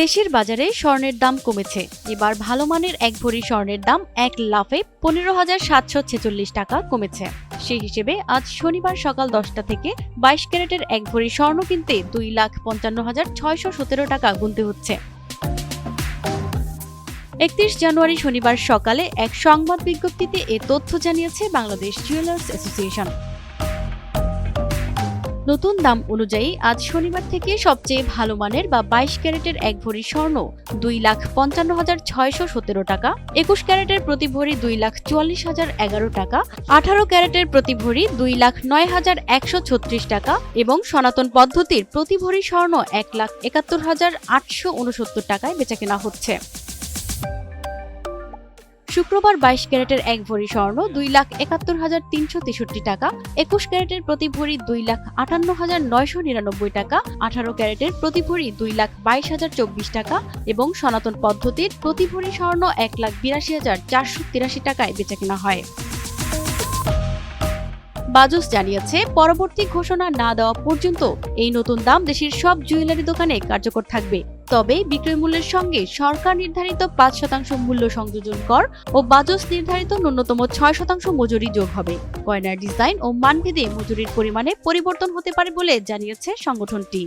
দেশের বাজারে স্বর্ণের দাম কমেছে। এবার ভালো মানের এক ভরি স্বর্ণের দাম এক লাফে পনেরো হাজার সাতশো ছেচল্লিশ টাকা কমেছে। সেই হিসেবে আজ শনিবার সকাল দশটা থেকে বাইশ ক্যারেটের এক ভরি স্বর্ণ কিনতে দুই লাখ পঞ্চান্ন হাজার ছয়শো সতেরো টাকা গুনতে হচ্ছে। একত্রিশ জানুয়ারি শনিবার সকালে এক সংবাদ বিজ্ঞপ্তিতে এ তথ্য জানিয়েছে বাংলাদেশ জুয়েলার্স অ্যাসোসিয়েশন। নতুন দাম অনুযায়ী আজ শনিবার থেকে সবচেয়ে ভালো মানের বা বাইশ ক্যারেটের এক ভরি স্বর্ণ দুই লাখ পঞ্চান্ন হাজার ছয়শো সতেরো টাকা, একুশ ক্যারেটের প্রতি ভরি দুই লাখ চুয়াল্লিশ হাজার এগারো টাকা, আঠারো ক্যারেটের প্রতি ভরি দুই লাখ নয় হাজার একশো ছত্রিশ টাকা এবং সনাতন পদ্ধতির প্রতি ভরি স্বর্ণ এক লাখ একাত্তর হাজার আটশো উনসত্তর টাকায় বেচাকেনা হচ্ছে। শুক্রবার বাইশ ক্যারেটের এক ভরি স্বর্ণ, দুই লাখ একাত্তর হাজার তিনশো তেষট্টি টাকা, একুশ ক্যারেটের প্রতি ভরি দুই লাখ আটান্ন হাজার নয়শো নিরানব্বই টাকা, আঠারো ক্যারেটের প্রতি ভরি দুই লাখ বাইশ হাজার চব্বিশ টাকা এবং সনাতন পদ্ধতির প্রতি ভরি স্বর্ণ এক লাখ বিরাশি হাজার চারশো তিরাশি টাকায় বেচাকেনা হয়। বাজুস জানিয়েছে, পরবর্তী ঘোষণা না দেওয়া পর্যন্ত এই নতুন দাম দেশের সব জুয়েলারি দোকানে কার্যকর থাকবে। তবে বিক্রয় মূল্যের সঙ্গে সরকার নির্ধারিত পাঁচ শতাংশ মূল্য সংযোজন কর ও বাজস নির্ধারিত ন্যূনতম ছয় শতাংশ মজুরি যোগ হবে। গয়নার ডিজাইন ও মানভেদে মজুরির পরিমাণে পরিবর্তন হতে পারে বলে জানিয়েছে সংগঠনটি।